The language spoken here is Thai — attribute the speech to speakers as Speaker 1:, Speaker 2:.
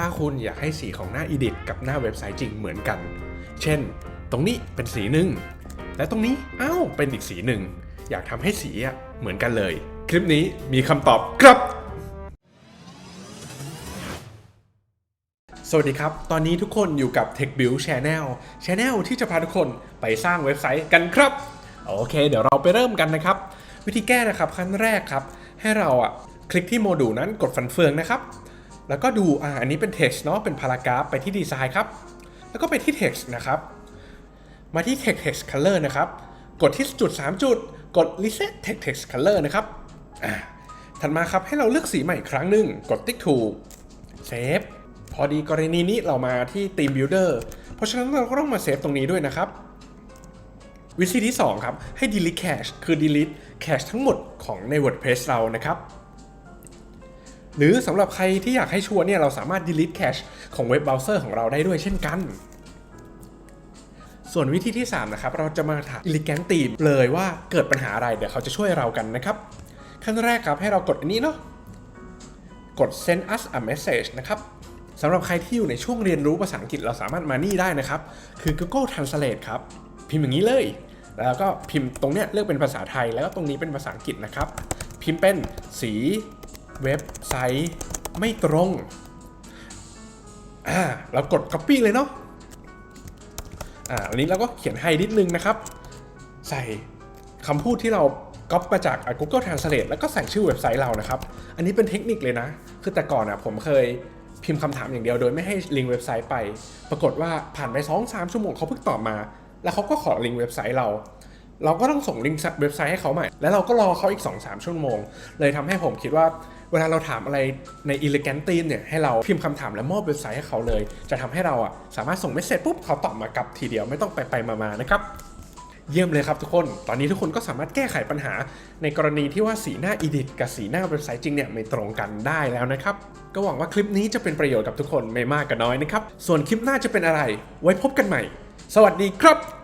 Speaker 1: ถ้าคุณอยากให้สีของหน้า Edit กับหน้าเว็บไซต์จริงเหมือนกัน เช่น ตรงนี้เป็นสีหนึ่ง และตรงนี้อ้าวเป็นอีกสีหนึ่ง อยากทำให้สีอะเหมือนกันเลย คลิปนี้มีคำตอบครับสวัสดีครับ ตอนนี้ทุกคนอยู่กับ Tech Build Channel Channel ที่จะพาทุกคนไปสร้างเว็บไซต์กันครับ โอเค เดี๋ยวเราไปเริ่มกันนะครับ วิธีแก้นะครับขั้นแรกครับ ให้เราอะคลิกที่โมดูลนั้นกดฟันเฟืองนะครับ แล้วก็ดูอ่าอันนี้เป็น text เนาะเป็นพารากราฟไปที่ดีไซน์ครับ แล้วก็ไปที่ text นะครับ มาที่ text text color นะครับ กดที่จุด 3 จุด กด reset text text color นะครับอ่าถัดมาครับให้เราเลือกสีใหม่อีกครั้งหนึ่งกดติ๊กถูกเซฟพอดีกรณีนี้เรามาที่ Theme Builder เพราะฉะนั้นเราก็ต้องมาเซฟตรงนี้ด้วยนะครับวิธีที่ 2 ครับ ให้ delete cache คือ delete cache ทั้งหมดของใน WordPress เรานะครับ หรือสำหรับใครที่อยากให้ชัวร์เนี่ยเราสามารถ delete cache ของเว็บเบราว์เซอร์ของเราได้ด้วยเช่นกัน ส่วนวิธีที่ 3 นะครับ เราจะมาถาม Elegant Team เลยว่าเกิดปัญหาอะไรเดี๋ยวเขาจะช่วยเรากันนะครับ ขั้นแรกครับให้เรากดอันนี้เนาะกด send us a message นะครับสำหรับใครที่อยู่ในช่วงเรียนรู้ภาษาอังกฤษเราสามารถมานี่ได้นะครับ คือ Google Translate ครับ พิมพ์อย่างนี้เลย แล้วก็พิมพ์ตรงเนี้ยเลือกเป็นภาษาไทย แล้วก็ตรงนี้เป็นภาษาอังกฤษนะครับ พิมพ์เป็นสี เว็บไซต์ไม่ตรงอ่าเรากด copy เลยเนาะอ่าอันนี้เราก็เขียนให้นิดนึงนะครับ ใส่คำพูดที่เราก๊อปมาจาก Google Translate แล้วก็ใส่ชื่อเว็บไซต์เรานะครับ อันนี้เป็นเทคนิคเลยนะ คือแต่ก่อนอะผมเคยพิมพ์คำถามอย่างเดียวโดยไม่ให้ลิงก์เว็บไซต์ไป ปรากฏว่าผ่านไป 2-3 ชั่วโมงเขาเพิ่งตอบมา แล้วเขาก็ขอลิงก์เว็บไซต์เรา เราก็ต้องส่งลิงก์เว็บไซต์ให้เขาใหม่ แล้วเราก็รอเขาอีก 2-3 ชั่วโมง เลยทำให้ผมคิดว่า เวลาเราถามอะไรใน Elegant Team เนี่ยให้เราพิมพ์คำถามและมอบเว็บไซต์ให้เขาเลย จะทำให้เราอะสามารถส่งเมสเซจปุ๊บเขาตอบมากลับทีเดียวไม่ต้องไปไปมาๆนะครับเยี่ยมเลยครับทุกคน ตอนนี้ทุกคนก็สามารถแก้ไขปัญหา ในกรณีที่ว่าสีหน้า Edit กับสีหน้าเว็บไซต์จริงเนี่ยไม่ตรงกันได้แล้วนะครับ ก็หวังว่าคลิปนี้จะเป็นประโยชน์กับทุกคนไม่มากก็น้อยนะครับ ส่วนคลิปหน้าจะเป็นอะไร ไว้พบกันใหม่ สวัสดีครับ